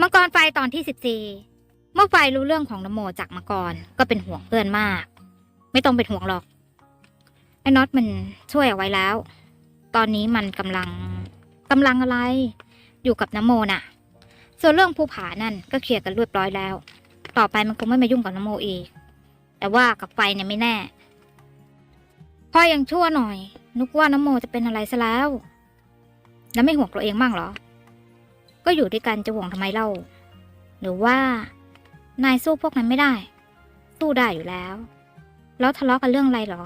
มังกรไฟตอนที่สิบสี่เมื่อไฟรู้เรื่องของนโมจากมังกรก็เป็นห่วงเพื่อนมาก ไม่ต้องเป็นห่วงหรอก ไอ้น็อตมันช่วยเอาไว้แล้ว ตอนนี้มันกำลังกำลังอะไร อยู่กับนโมน่ะ ส่วนเรื่องภูผานั่นก็เคลียร์กันเรียบร้อยแล้ว ต่อไปมันคงไม่มายุ่งกับนโมอีก แต่ว่ากับไฟเนี่ยไม่แน่ พ่อยังชั่วหน่อย นึกว่านโมจะเป็นอะไรซะแล้ว แล้วไม่ห่วงตัวเองบ้างเหรอ ก็อยู่ด้วยกันจะห่วงทำไมเล่า หรือว่า นายสู้พวกนั้นไม่ได้ สู้ได้อยู่แล้ว แล้วทะเลาะกันเรื่องอะไรหรอ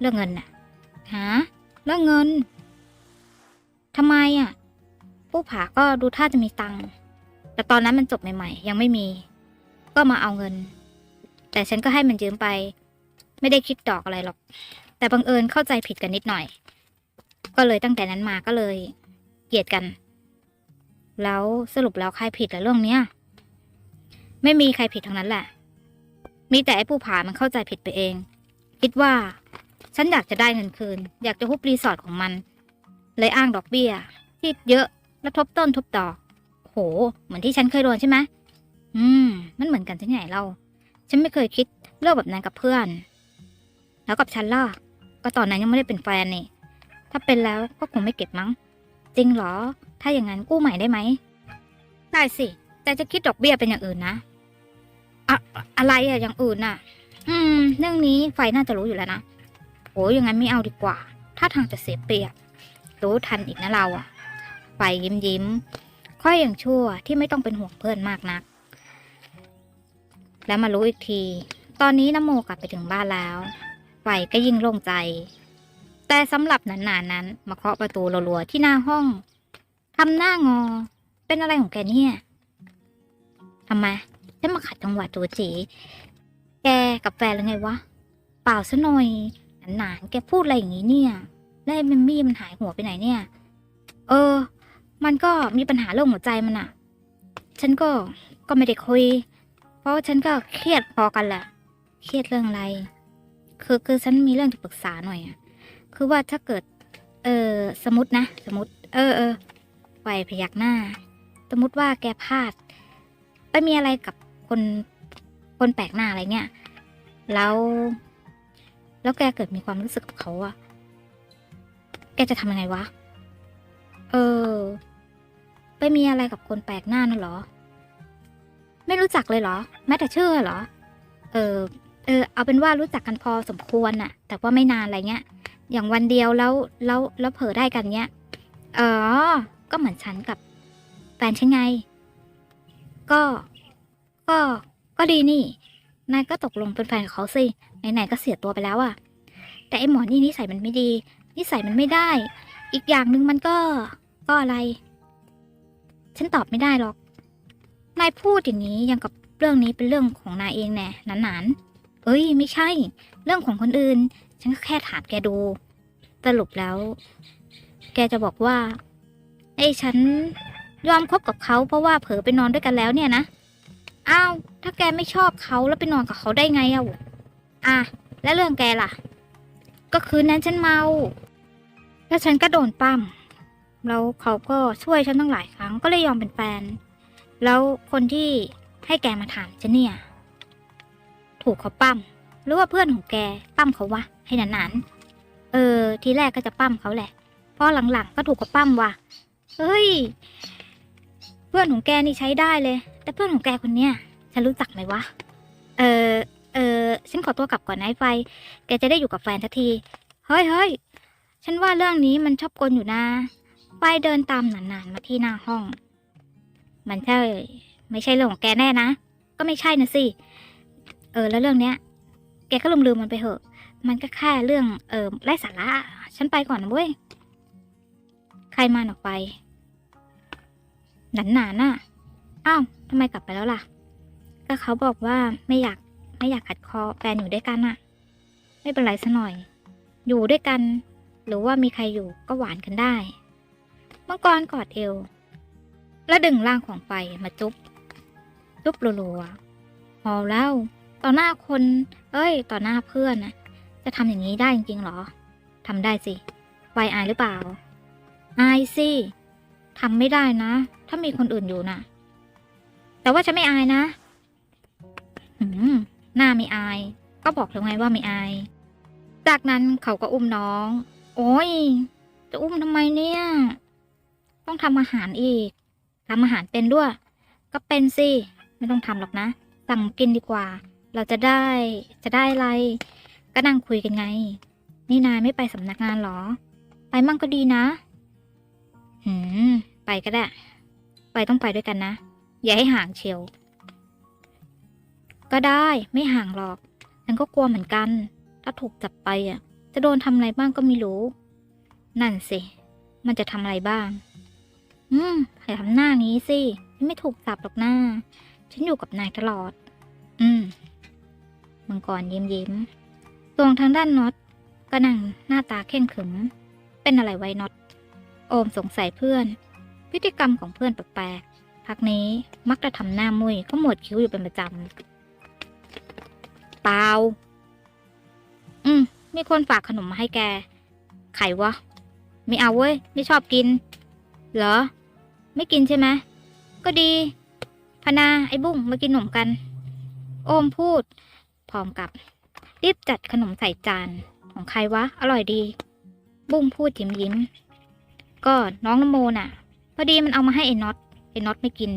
เรื่องเงินน่ะฮะเรื่องเงินทำไมอะ ผู้ผาก็ดูท่าจะมีตังค์แต่ตอนนั้นมันจบใหม่ๆ ยังไม่มี ก็มาเอาเงิน แต่ฉันก็ให้มันยืมไป ไม่ได้คิดดอกอะไรหรอก แต่บังเอิญเข้าใจผิดกันนิดหน่อย ก็เลยตั้งแต่นั้นมาก็เลย เกลียดกัน แล้วสรุปแล้วใครผิดละเรื่องเนี้ยไม่มีใครผิดทั้งนั้นแหละ มีแต่ไอ้ผู้ผามันเข้าใจผิดไปเอง คิดว่า ฉันอยากจะได้เงินคืน อยากจะฮุบรีสอร์ทของมัน เลยอ้างดอกเบี้ย ที่เยอะแล้วทบต้นทบดอกโห เหมือนที่ฉันเคยโดนใช่ไหมอืม มันเหมือนกันที่ไหนเรา ฉันไม่เคยคิดเรื่องแบบนั้นกับเพื่อน แล้วกับฉันล่ะก็ตอนนั้นยังไม่ได้เป็นแฟนนี่ ถ้าเป็นแล้วก็คงไม่เก็บมั้ง จริงเหรอ ถ้าอย่างนั้นกู้ใหม่ได้ไหม ได้สิ แต่จะคิดดอกเบี้ยเป็นอย่างอื่นนะอะอะไรอะอย่างอื่นน่ะ อืม เรื่องนี้ไฟน่าจะรู้อยู่แล้วนะโอ้ยอย่างนั้นไม่เอาดีกว่า ถ้าทางจะเสียเปรียบ รู้ทันอีกนะเราอะไฟยิ้มยิ้ม ค่อยอย่างชั่วที่ไม่ต้องเป็นห่วงเพื่อนมากนัก แล้วมารู้อีกที ตอนนี้นโมกลับไปถึงบ้านแล้ว ไฟก็ยิ่งโล่งใจ แต่สำหรับนานๆนั้นมาเคาะประตูรัวๆที่หน้าห้องทำหน้างอ เป็นอะไรของแกเนี่ยทำไมฉันมาขัดจังหวะตัวจีแกกับแฟนหรือไงวะ เปล่าซะหน่อยหนานๆแกพูดอะไรอย่างนี้เนี่ย แล้วไอ้เมมมี่มันหายหัวไปไหนเนี่ย เออ มันก็มีปัญหาเรื่องหัวใจมันอะฉันก็ก็ไม่ได้คุย เพราะฉันก็เครียดพอกันแหละ เครียดเรื่องอะไร คือคือฉันมีเรื่องจะปรึกษาหน่อยอะ คือว่าถ้าเกิด เออสมมตินะ สมมติ เออเออไปพยักหน้า สมมติว่าแกพลาด ไปมีอะไรกับคนคนแปลกหน้าอะไรเงี้ยแล้ว แล้วแกเกิดมีความรู้สึกกับเขาอะแกจะทำยังไงวะ เออ ไปมีอะไรกับคนแปลกหน้านั่นเหรอ ไม่รู้จักเลยเหรอ แม้แต่ชื่อเหรอ เออ เออ เอาเป็นว่ารู้จักกันพอสมควรน่ะ แต่ว่าไม่นานอะไรเงี้ย อย่างวันเดียวแล้วแล้วแล้วเผลอได้กันเงี้ยเออก็เหมือนฉันกับแฟนฉันไง ก็ก็ก็ดีนี่นายก็ตกลงเป็นแฟนกับเขาสิไหนๆก็เสียตัวไปแล้วอะแต่ไอ้หมอนี่นิสัยมันไม่ดี นิสัยมันไม่ได้ อีกอย่างหนึ่งมันก็ ก็อะไร ฉันตอบไม่ได้หรอก นายพูดอย่างนี้ยังกับเรื่องนี้เป็นเรื่องของนายเองแน่หนานๆเอ้ย ไม่ใช่ เรื่องของคนอื่น ฉันก็แค่ถามแกดู สรุปแล้ว แกจะบอกว่า ไอ้ฉันยอมคบกับเขาเพราะว่าเผลอไปนอนด้วยกันแล้วเนี่ยนะ อ้าว ถ้าแกไม่ชอบเขาแล้วไปนอนกับเขาได้ไงอะอะ แล้วเรื่องแกล่ะ ก็คืนนั้นฉันเมา แล้วฉันก็โดนปั้ม แล้วเขาก็ช่วยฉันตั้งหลายครั้งก็เลยยอมเป็นแฟน แล้วคนที่ให้แกมาถามฉันเนี่ย ถูกเขาปั้ม หรือว่าเพื่อนของแกปั้มเขาวะ ให้นานๆ เออ ทีแรกก็จะปั้มเขาแหละพอหลังๆก็ถูกเขาปั้มว่ะ เฮ้ย เพื่อนของแกนี่ใช้ได้เลย แต่เพื่อนของแกคนเนี้ยฉันรู้จักไหมวะ เออเออฉันขอตัวกลับก่อนนะไอ้ไฟ แกจะได้อยู่กับแฟนทันที เฮ้ยเฮ้ยฉันว่าเรื่องนี้มันชอบกลอยู่นะ ไฟเดินตามหนานๆมาที่หน้าห้อง มันใช่ ไม่ใช่เรื่องของแกแน่นะ ก็ไม่ใช่นะสิ เออ แล้วเรื่องเนี้ย แกก็ลืมลืมๆมันไปเถอะ มันก็แค่เรื่องเออไร้สาระฉันไปก่อนนะเว้ย ใครมาออกไป หนานๆน่ะอ้าวทำไมกลับไปแล้วล่ะ ก็เขาบอกว่าไม่อยากไม่อยากขัดคอแฟนอยู่ด้วยกันอะไม่เป็นไรซะหน่อย อยู่ด้วยกัน หรือว่ามีใครอยู่ก็หวานกันได้มังกรกอดเอว แล้วดึงร่างของไฟมาจุ๊บจุ๊บรัวๆพอแล้ว ต่อหน้าคน เอ้ย ต่อหน้าเพื่อนนะ จะทำอย่างนี้ได้จริงๆหรอทำได้สิไฟอายหรือเปล่า อายสิทำไม่ได้นะ ถ้ามีคนอื่นอยู่น่ะ แต่ว่าฉันไม่อายนะหืมหน้าไม่อาย ก็บอกแล้วไงว่าไม่อาย จากนั้นเขาก็อุ้มน้อง โอ้ย จะอุ้มทำไมเนี่ย ต้องทำอาหารอีกทำอาหารเป็นด้วย ก็เป็นสิ ไม่ต้องทำหรอกนะ สั่งกินดีกว่า เราจะได้ จะได้อะไร ก็นั่งคุยกันไง นี่นายไม่ไปสำนักงานเหรอ ไปมั่งก็ดีนะ หืม ไปก็ได้ ไปต้องไปด้วยกันนะ อย่าให้ห่างเชียว ก็ได้ไม่ห่างหรอก ฉันก็กลัวเหมือนกัน ถ้าถูกจับไปอะ จะโดนทำอะไรบ้างก็ไม่รู้ นั่นสิ มันจะทำอะไรบ้าง อืมอย่าทำหน้านี้สิฉันไม่ถูกจับหรอกหน้า ฉันอยู่กับนายตลอด อืมมังกรยิ้มยิ้ม ตรงทางด้านน็อตก็นั่งหน้าตาเข่งขรึมเป็นอะไรไว้น็อต โอมสงสัยเพื่อน พฤติกรรมของเพื่อนแปลกๆพักนี้มักจะทำหน้ามุยก็หมวดคิ้วอยู่เป็นประจำเปล่าอืม มีคนฝากขนมมาให้แก ไขวะ ไม่เอาเว้ย ไม่ชอบกิน เหรอ ไม่กินใช่ไหม ก็ดี พนา ไอ้บุ้งมากินขนมกัน โอมพูด พร้อมกับ รีบจัดขนมใส่จานของใครวะ อร่อยดี บุ้งพูดยิ้มยิ้ม ก็น้องนโมน่ะ พอดีมันเอามาให้ไอ้น็อตไอ้น็อตไม่กิน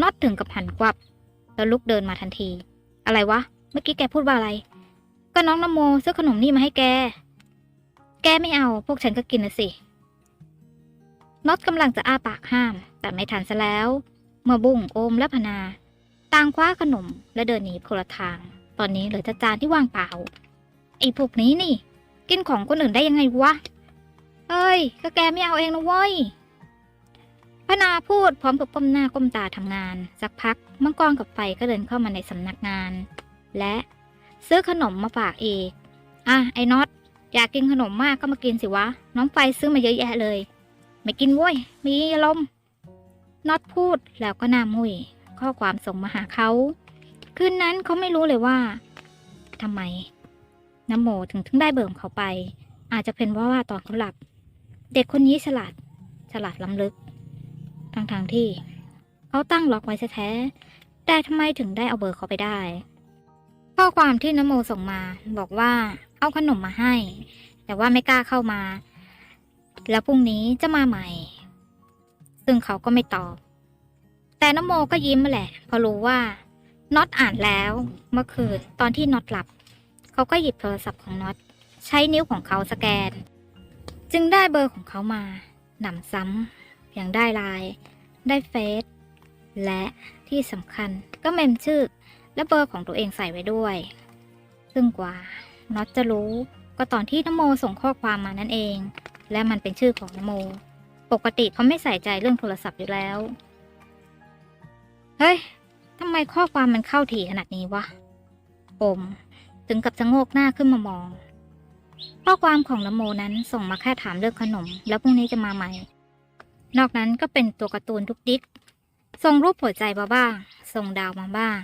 น็อตถึงกับหันกวับ แล้วลุกเดินมาทันที อะไรวะ เมื่อกี้แกพูดว่าอะไร ก็น้องนโมซื้อขนมนี่มาให้แก แกไม่เอา พวกฉันก็กินนะสิ น็อตกำลังจะอ้าปากห้าม แต่ไม่ทันซะแล้ว เมื่อบุ้งโอมและพนา ต่างคว้าขนมและเดินหนีคนละทาง ตอนนี้เหลือแต่จานที่ว่างเปล่า ไอ้พวกนี้นี่ กินของคนอื่นได้ยังไงวะ เอ้ย ก็แกไม่เอาเองนะเว้ยพนาพูดพร้อมกับก้มหน้าก้มตาทำงาน สักพักมังกรกับไฟก็เดินเข้ามาในสำนักงาน และซื้อขนมมาฝากเอกอะไอ้น็อตอยากกินขนมมากก็มากินสิวะ น้องไฟซื้อมาเยอะแยะเลย ไม่กินว้ยมีอารมณ์น็อตพูดแล้วก็หน้ามุย ข้อความส่งมาหาเขา คืนนั้นเขาไม่รู้เลยว่าทำไมน้ำโมถึงถึงได้เบิ่มเขาไป อาจจะเป็นเพราะว่าตอนเขาหลับ เด็กคนนี้ฉลาดฉลาดล้ำลึกทั้งทางๆที่เขาตั้งล็อกไว้แท้แต่ทำไมถึงได้เอาเบอร์เขาไปได้ ข้อความที่นโมส่งมาบอกว่าเอาขนมมาให้ แต่ว่าไม่กล้าเข้ามา แล้วพรุ่งนี้จะมาใหม่ ซึ่งเขาก็ไม่ตอบ แต่นโมก็ยิ้มมาแหละเพอรู้ว่า น็อตอ่านแล้วเมื่อคืนตอนที่น็อตหลับ เขาก็หยิบโทรศัพท์ของน็อตใช้นิ้วของเขาสแกน จึงได้เบอร์ของเขามาหนำซ้ำยังได้ไลน์ได้เฟซและที่สำคัญก็เมมชื่อ และเบอร์ของตัวเองใส่ไว้ด้วย ซึ่งกว่าน็อตจะรู้ก็ตอนที่นโมส่งข้อความมานั่นเอง และมันเป็นชื่อของนโม ปกติเขาไม่ใส่ใจเรื่องโทรศัพท์อยู่แล้ว เฮ้ย ทำไมข้อความมันเข้าถี่ขนาดนี้วะโอมถึงกับจะโงกหน้าขึ้นมามอง ข้อความของนโมนั้นส่งมาแค่ถามเรื่องขนม แล้วพรุ่งนี้จะมาใหม่ นอกนั้นก็เป็นตัวการ์ตูนทุกดิกส่งรูปหัวใจมาบ้าง ส่งดาวมาบ้าง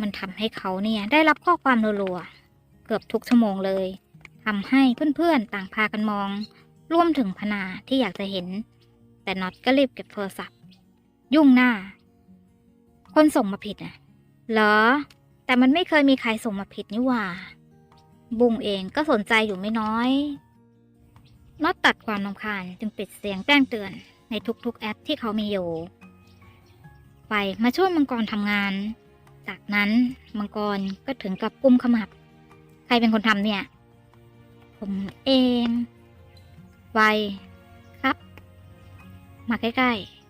มันทำให้เขาเนี่ยได้รับข้อความรัวๆ เกือบทุกชั่วโมงเลยทำให้เพื่อนๆ ต่างพากันมองรวมถึงพนาที่อยากจะเห็น แต่น็อตก็รีบเก็บโทรศัพท์ ยุ่งหน้า คนส่งมาผิดอะเหรอ แต่มันไม่เคยมีใครส่งมาผิดนี่หว่า บุงเองก็สนใจอยู่ไม่น้อยน็อตตัดความรำคาญจึงปิดเสียงแจ้งเตือน ในทุกๆแอปที่เขามีอยู่ ไปมาช่วยมังกรทำงาน จากนั้นมังกรก็ถึงกับกุมขมับ ใครเป็นคนทำเนี่ย ผมเอง ไวครับ มาใกล้ๆ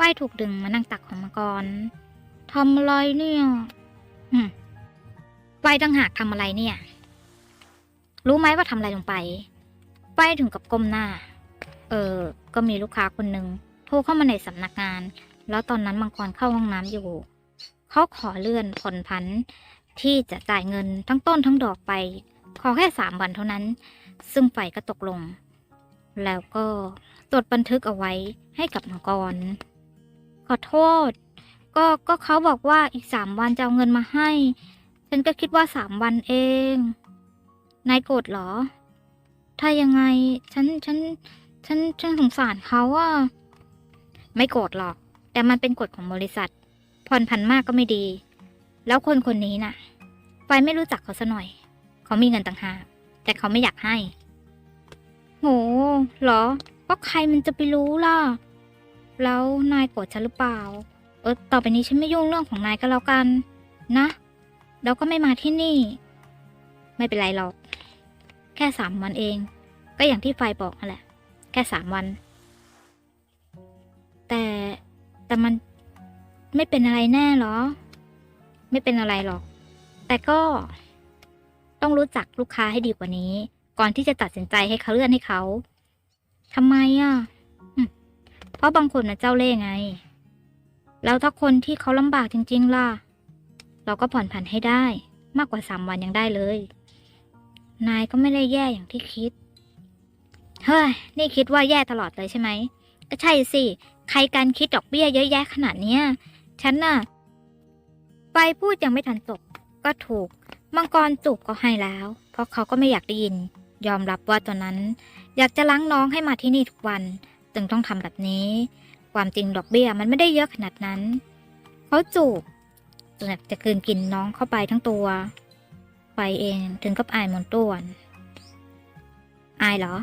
ป้ายถูกดึงมานั่งตักของมังกรทำอะไรเนี่ยอืมไฟต่างหากทำอะไรเนี่ย รู้ไหมว่าทำอะไรลงไปไฟถึงกับก้มหน้า เออ ก็มีลูกค้าคนหนึ่งโทรเข้ามาในสำนักงาน แล้วตอนนั้นมังกรเข้าห้องน้ำอยู่ เขาขอเลื่อนผ่อนผันที่จะจ่ายเงินทั้งต้นทั้งดอกไป ขอแค่สามวันเท่านั้น ซึ่งไฟก็ตกลง แล้วก็จดบันทึกเอาไว้ให้กับมังกร อโทษ ก็ก็เขาบอกว่าอีกสามวันจะเอาเงินมาให้ ฉันก็คิดว่าสามวันเอง นายโกรธเหรอ ถ้ายังไง ฉันฉัน ฉันฉันสงสารเขาอะไม่โกรธหรอก แต่มันเป็นกฎของบริษัท ผ่อนผันมากก็ไม่ดี แล้วคนคนนี้น่ะไฟไม่รู้จักเขาซะหน่อย เขามีเงินต่างหาก แต่เขาไม่อยากให้ โห เหรอ ก็ใครมันจะไปรู้ล่ะ แล้วนายโกรธฉันหรือเปล่า เออ ต่อไปนี้ฉันไม่ยุ่งเรื่องของนายก็แล้วกัน นะ แล้วก็ไม่มาที่นี่ ไม่เป็นไรหรอก แค่สามวันเอง ก็อย่างที่ไฟบอกนั่นแหละ แค่สามวัน แต่แต่มันไม่เป็นอะไรแน่หรอ ไม่เป็นอะไรหรอก แต่ก็ต้องรู้จักลูกค้าให้ดีกว่านี้ ก่อนที่จะตัดสินใจให้เขาเลื่อนให้เขาทำไมอะ เพราะบางคนนะเจ้าเล่ห์ไง แล้วถ้าคนที่เขาลำบากจริง ๆ ล่ะ เราก็ผ่อนผันให้ได้ มากกว่าสามวันยังได้เลย นายก็ไม่ได้แย่อย่างที่คิด เฮ้ย นี่คิดว่าแย่ตลอดเลยใช่ไหม ก็ใช่สิ ใครกันคิดดอกเบี้ยเยอะแยะขนาดเนี้ย ฉันน่ะ ไปพูดยังไม่ทันจบก็ถูก มังกรจูบก็ให้แล้ว เพราะเขาก็ไม่อยากได้ยิน ยอมรับว่าตอนนั้น อยากจะล้างน้องให้มาที่นี่ทุกวัน จึงต้องทำแบบนี้ ความจริงดอกเบี้ยมันไม่ได้เยอะขนาดนั้น เขาจูบจนอยากจะกลืนกินน้องเข้าไปทั้งตัว ไปเองถึงกับอายหมนต้วน อายเหรอ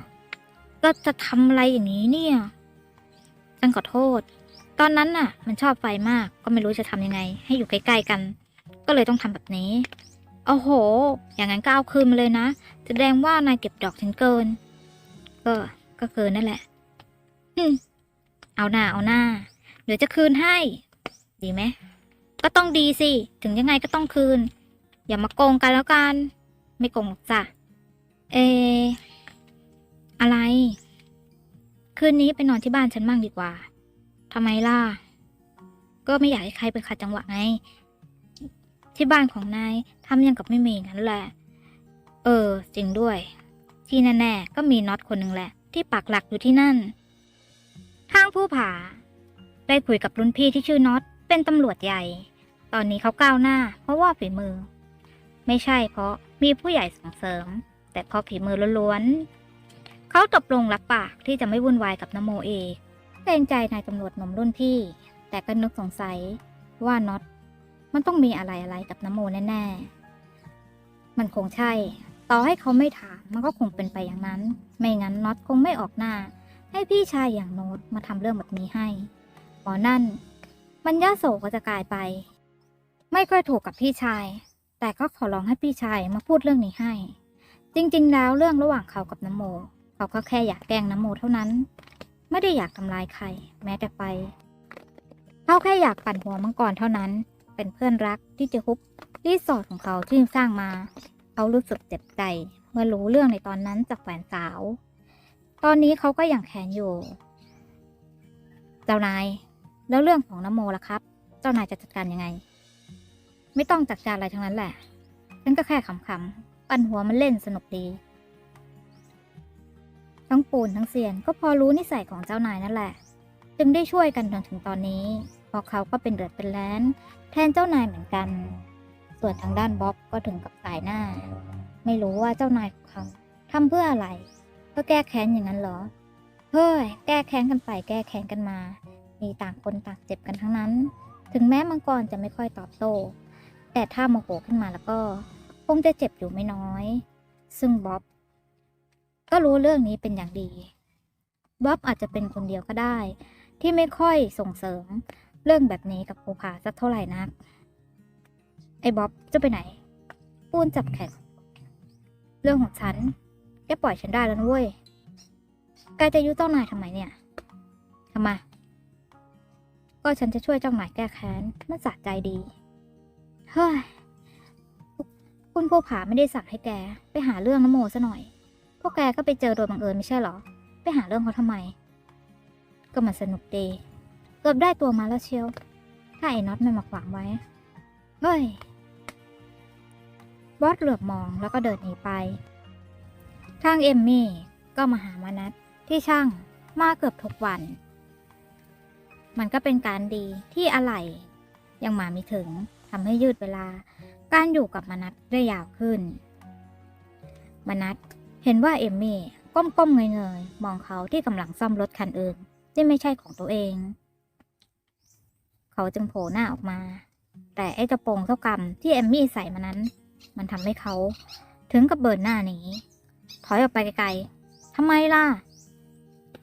ก็จะทำอะไรอย่างนี้เนี่ยฉันขอโทษ ตอนนั้นน่ะ มันชอบไฟมาก ก็ไม่รู้จะทำยังไง ให้อยู่ใกล้ๆกัน ก็เลยต้องทำแบบนี้โอ้โห อย่างนั้นก็เอาคืนมาเลยนะ แสดงว่านายเก็บดอกฉันเกิน ก็ ก็เกินนั่นแหละ เอาหน้าเอาหน้า เดี๋ยวจะคืนให้ ดีไหม ก็ต้องดีสิ ถึงยังไงก็ต้องคืน อย่ามาโกงกันแล้วกัน ไม่โกงจ้ะ เอ อะไร คืนนี้ไปนอนที่บ้านฉันมั่งดีกว่าทำไมล่ะ ก็ไม่อยากให้ใครไปขัดจังหวะไง ที่บ้านของนายทำยังกับไม่มีงั้นแหละ เออ จริงด้วย ที่แน่ๆก็มีน็อตคนหนึ่งแหละ ที่ปักหลักอยู่ที่นั่น ทางผู้ผา ได้คุยกับรุ่นพี่ที่ชื่อน็อตเป็นตำรวจใหญ่ ตอนนี้เขาก้าวหน้า เพราะว่าฝีมือ ไม่ใช่เพราะมีผู้ใหญ่ส่งเสริม แต่เพราะฝีมือล้วนๆเขาตกลงรับปากที่จะไม่วุ่นวายกับนโมเอกเกรงใจนายตำรวจหนุ่มรุ่นพี่ แต่ก็นึกสงสัยว่าน็อตมันต้องมีอะไรอะไรกับนโมแน่ๆ มันคงใช่ ต่อให้เขาไม่ถามมันก็คงเป็นไปอย่างนั้น ไม่งั้นน็อตคงไม่ออกหน้า ให้พี่ชายอย่างโน้ตมาทำเรื่องแบบนี้ให้ หมอนั่น มันย่าโศก็จะกลายไป ไม่ค่อยถูกกับพี่ชาย แต่ก็ขอร้องให้พี่ชายมาพูดเรื่องนี้ให้ จริงๆ แล้วเรื่องระหว่างเขากับน้ำโม เขาก็แค่อยากแกล้งน้ำโมเท่านั้น ไม่ได้อยากทำลายใคร แม้แต่ไป เขาแค่อยากปั่นหัวมังกรเท่านั้น เป็นเพื่อนรักที่จะฮุบรีสอร์ทของเขาที่สร้างมา เขารู้สึกเจ็บใจเมื่อรู้เรื่องในตอนนั้นจากแฟนสาว ตอนนี้เขาก็ยังแค้นอยู่ เจ้านาย แล้วเรื่องของน้ำโมล่ะครับ เจ้านายจะจัดการยังไง ไม่ต้องจัดการอะไรทั้งนั้นแหละฉันก็แค่ขำๆปั่นหัวมันเล่นสนุกดี ทั้งปูนทั้งเซียนก็พอรู้นิสัยของเจ้านายนั่นแหละ จึงได้ช่วยกันจนถึงตอนนี้เพราะเขาก็เป็นเดือดเป็นแล้น แทนเจ้านายเหมือนกัน ส่วนทางด้านบ๊อบก็ถึงกับสายหน้า ไม่รู้ว่าเจ้านายของเขาทำเพื่ออะไร ก็แก้แค้นอย่างนั้นเหรอ เฮ้ย แก้แค้นกันไป แก้แค้นกันมา มีต่างคนต่างเจ็บกันทั้งนั้น ถึงแม้มังกรจะไม่ค่อยตอบโต้ แต่ถ้าโมโหขึ้นมาแล้วก็ คงจะเจ็บอยู่ไม่น้อย ซึ่งบ๊อบ ก็รู้เรื่องนี้เป็นอย่างดี บ๊อบอาจจะเป็นคนเดียวก็ได้ ที่ไม่ค่อยส่งเสริมเรื่องแบบนี้กับภูผาสักเท่าไหร่นัก ไอ้บ๊อบจะไปไหน ปูนจับแขนเรื่องของฉัน แกปล่อยฉันได้แล้วนะเว้ยแกจะยุเจ้านายทำไมเนี่ยทำไมก็ฉันจะช่วยเจ้านายแก้แค้นมันสะใจดี เฮ้ย คุณภูผาไม่ได้สั่งให้แก ไปหาเรื่องน้ำโมซะหน่อย พวกแกก็ไปเจอโดยบังเอิญไม่ใช่เหรอ ไปหาเรื่องเขาทำไม ก็มันสนุกดี เกือบได้ตัวมาแล้วเชียว ถ้าไอ้น็อตไม่มาขวางไว้ เฮ้ย บอสเหลือบมองแล้วก็เดินหนีไป ทางเอมมี่ก็มาหามานัดที่ช่างมาเกือบทุกวัน มันก็เป็นการดีที่อะไรยังมาไม่ถึงทำให้ยืดเวลา การอยู่กับมนัดได้ยาวขึ้นมนัดเห็นว่าเอมมี่ก้มๆเงยๆมองเขาที่กำลังซ่อมรถคันอื่นที่ไม่ใช่ของตัวเอง เขาจึงโผล่หน้าออกมา แต่ไอ้กระโปรงเท่ากำที่เอมมี่ใส่มานั้น มันทำให้เขาถึงกับเบิร์นหน้าหนี ถอยออกไปไกลๆทำไมล่ะ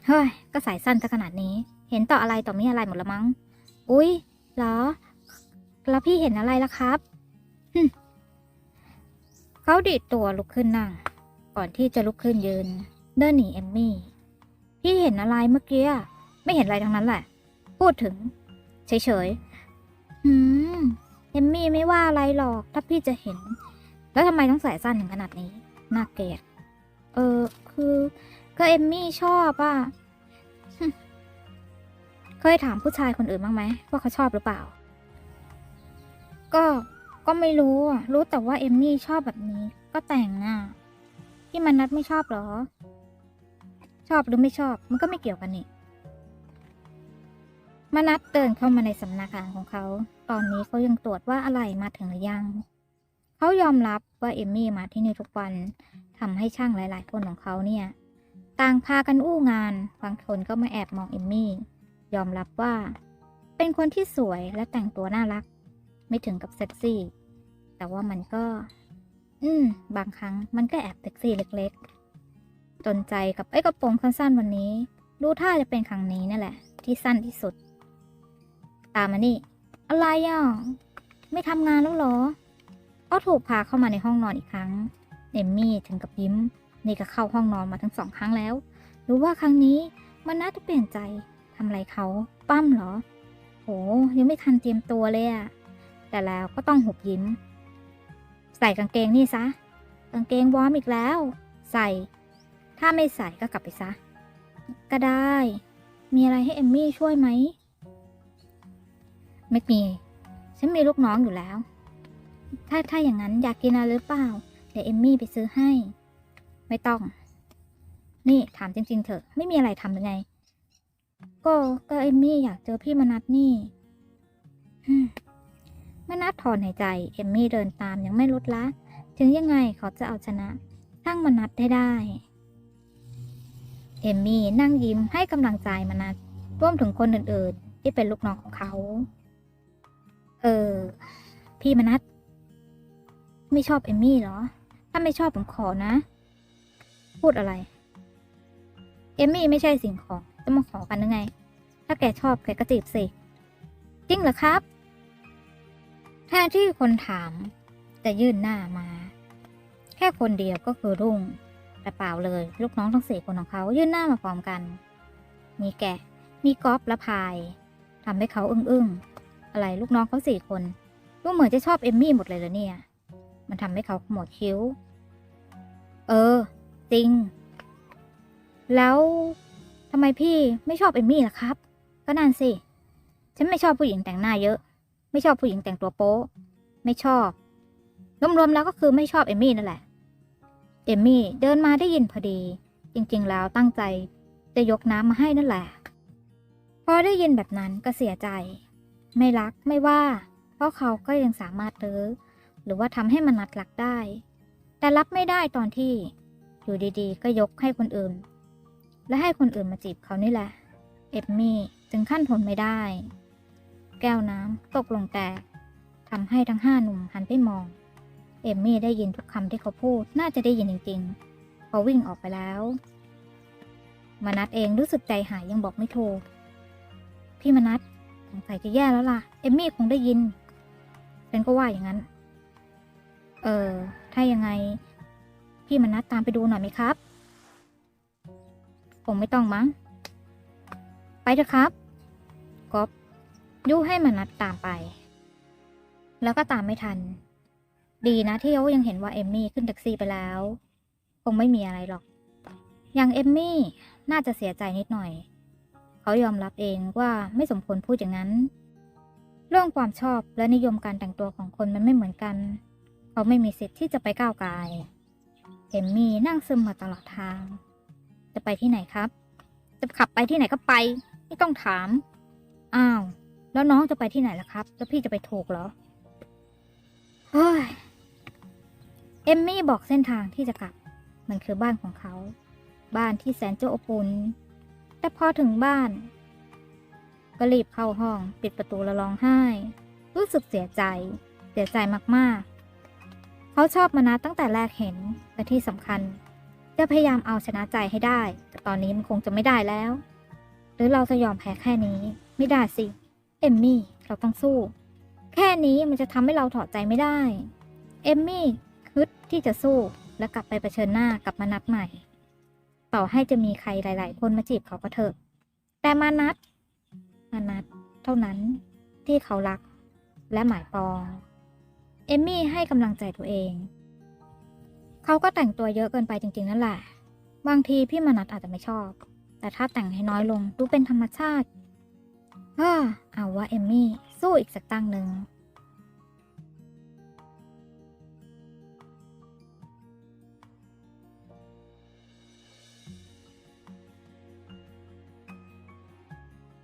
เฮ้ย ก็ใส่สั้นซะขนาดนี้ เห็นต่ออะไรต่อมีอะไรหมดละมั้ง อุ๊ย เหรอ แล้วพี่เห็นอะไรล่ะครับเขาดีดตัวลุกขึ้นนั่ง ก่อนที่จะลุกขึ้นยืน เดินหนีเอมมี่ พี่เห็นอะไรเมื่อกี้ไม่เห็นอะไรทั้งนั้นแหละ พูดถึง เฉยๆหืม เอมมี่ไม่ว่าอะไรหรอก ถ้าพี่จะเห็น แล้วทำไมต้องใส่สั้นถึงขนาดนี้ น่าเกลียด เออ คือ ก็เอมมี่ชอบอะเคยถามผู้ชายคนอื่นบ้างไหมว่าเขาชอบหรือเปล่า ก็ ก็ไม่รู้อะรู้แต่ว่าเอมมี่ชอบแบบนี้ ก็แต่งอะที่มันนัดไม่ชอบเหรอ ชอบหรือไม่ชอบ มันก็ไม่เกี่ยวกันนี่มานัดเดินเข้ามาในสำนักงานของเขา ตอนนี้เขายังตรวจว่าอะไรมาถึงหรือยัง เขายอมรับว่าเอมมี่มาที่นี่ทุกวันทำให้ช่างหลาย ๆ คนของเขาเนี่ย ต่างพากันอู้งาน บางคนก็มาแอบมองเอมมี่ ยอมรับว่า เป็นคนที่สวยและแต่งตัวน่ารัก ไม่ถึงกับเซ็กซี่ แต่ว่ามันก็ อืม บางครั้งมันก็แอบเซ็กซี่เล็ก ๆ จนใจกับไอ้กระโปรงสั้น ๆ วันนี้ ดูท่าจะเป็นครั้งนี้นั่นแหละ ที่สั้นที่สุด ตามมานี่ อะไรอะ ไม่ทำงานแล้วหรอ ก็ถูกพาเข้ามาในห้องนอนอีกครั้ง เอมมี่ถึงกับยิ้ม นี่ก็เข้าห้องนอนมาทั้งสองครั้งแล้ว รู้ว่าครั้งนี้มันน่าจะเปลี่ยนใจทำอะไรเขาปั้มเหรอ โห ยังไม่ทันเตรียมตัวเลยอะแต่แล้วก็ต้องหุบยิ้ม ใส่กางเกงนี่ซะ กางเกงวอร์มอีกแล้ว ใส่ ถ้าไม่ใส่ก็กลับไปซะ ก็ได้ มีอะไรให้เอมมี่ช่วยไหม ไม่มี ฉันมีลูกน้องอยู่แล้ว ถ้าถ้าอย่างนั้นอยากกินอะไรหรือเปล่า เดี๋ยวเอมมี่ไปซื้อให้ ไม่ต้อง นี่ถามจริง ๆ เถอะ ไม่มีอะไรทำหรือไง ก็ก็เอมมี่อยากเจอพี่มนัทนี่มนัทถอนหายใจ เอมมี่เดินตามยังไม่ลดละ ถึงยังไงเขาจะเอาชนะช่างมนัทได้ได้ เอมมี่นั่งยิ้มให้กำลังใจมนัทร่วมถึงคนอื่น ๆ ที่เป็นลูกน้องของเขา เออ พี่มนัท ไม่ชอบเอมมี่เหรอ ถ้าไม่ชอบผมขอนะ พูดอะไร เอมมี่ไม่ใช่สิ่งของ จะมาขอกันหรือไง ถ้าแกชอบแกก็จีบสิ จริงเหรอครับแทนที่คนถามจะยื่นหน้ามา แค่คนเดียวก็คือรุ่ง แต่เปล่าเลย ลูกน้องทั้งสี่คนของเขายื่นหน้ามาพร้อมกัน มีแกะ มีก๊อฟและพายทำให้เขาอึ้งๆ อะไรลูกน้องเขาสี่คนดูเหมือนจะชอบเอมมี่หมดเลยเหรอเนี่ย มันทำให้เขาขมวดคิ้ว เออ จริง แล้วทำไมพี่ไม่ชอบเอมมี่ล่ะครับ ก็นั่นสิ ฉันไม่ชอบผู้หญิงแต่งหน้าเยอะ ไม่ชอบผู้หญิงแต่งตัวโป๊ไม่ชอบรวมๆแล้วก็คือไม่ชอบเอมมี่นั่นแหละ เอมมี่เดินมาได้ยินพอดี จริงๆ แล้วตั้งใจจะยกน้ำมาให้นั่นแหละ พอได้ยินแบบนั้นก็เสียใจ ไม่รักไม่ว่า เพราะเขาก็ยังสามารถเลือ หรือว่าทำให้มันนัดรักได้ แต่รับไม่ได้ตอนที่อยู่ดีๆ ก็ยกให้คนอื่น และให้คนอื่นมาจีบเขานี่แหละ เอมมี่จึงขั้นทนไม่ได้ แก้วน้ำตกลงแตกทำให้ทั้งห้าหนุ่มหันไปมอง เอมมี่ได้ยินทุกคำที่เขาพูดน่าจะได้ยินจริงๆเขาวิ่งออกไปแล้วมนัดเองรู้สึกใจหายยังบอกไม่ถูกพี่มนัดสงสัยจะแย่แล้วล่ะ เอมมี่คงได้ยินฉันก็ว่าอย่างนั้น เออ ถ้ายังไง พี่มนัดตามไปดูหน่อยไหมครับคงไม่ต้องมั้ง ไปเถอะครับก๊อฟยุให้มนัดตามไป แล้วก็ตามไม่ทัน ดีนะที่เขายังเห็นว่าเอมมี่ขึ้นแท็กซี่ไปแล้ว คงไม่มีอะไรหรอก อย่างเอมมี่น่าจะเสียใจนิดหน่อย เขายอมรับเองว่าไม่สมควรพูดอย่างนั้น เรื่องความชอบและนิยมการแต่งตัวของคนมันไม่เหมือนกัน เขาไม่มีสิทธิ์ที่จะไปก้าวไกายเอมมี่นั่งซึมมาตลอดทาง จะไปที่ไหนครับ จะขับไปที่ไหนก็ไป ไม่ต้องถาม อ้าว แล้วน้องจะไปที่ไหนล่ะครับ แล้วพี่จะไปถูกเหรอ เฮ้ย เอมมี่บอกเส้นทางที่จะกลับ มันคือบ้านของเขา บ้านที่แสนจะอบอุ่น แต่พอถึงบ้าน ก็รีบเข้าห้อง ปิดประตูแล้วร้องไห้ รู้สึกเสียใจ เสียใจมากๆ เขาชอบมานัดตั้งแต่แรกเห็นและที่สำคัญ จะพยายามเอาชนะใจให้ได้ แต่ตอนนี้มันคงจะไม่ได้แล้ว หรือเราจะยอมแพ้แค่นี้ ไม่ได้สิ เอมมี่ เราต้องสู้ แค่นี้มันจะทำให้เราถอดใจไม่ได้ เอมมี่ฮึดที่จะสู้และกลับไปเผชิญหน้ากับมานัดใหม่ ต่อให้จะมีใครหลาย ๆ คนมาจีบเขาก็เถอะ แต่มานัดมานัดเท่านั้นที่เขารักและหมายปอง เอมมี่ให้กำลังใจตัวเอง เขาก็แต่งตัวเยอะเกินไปจริง ๆ นั่นแหละ บางทีพี่มนัดอาจจะไม่ชอบ แต่ถ้าแต่งให้น้อยลงดูเป็นธรรมชาติ เออเอาว่าเอมมี่สู้อีกสักตั้งหนึ่ง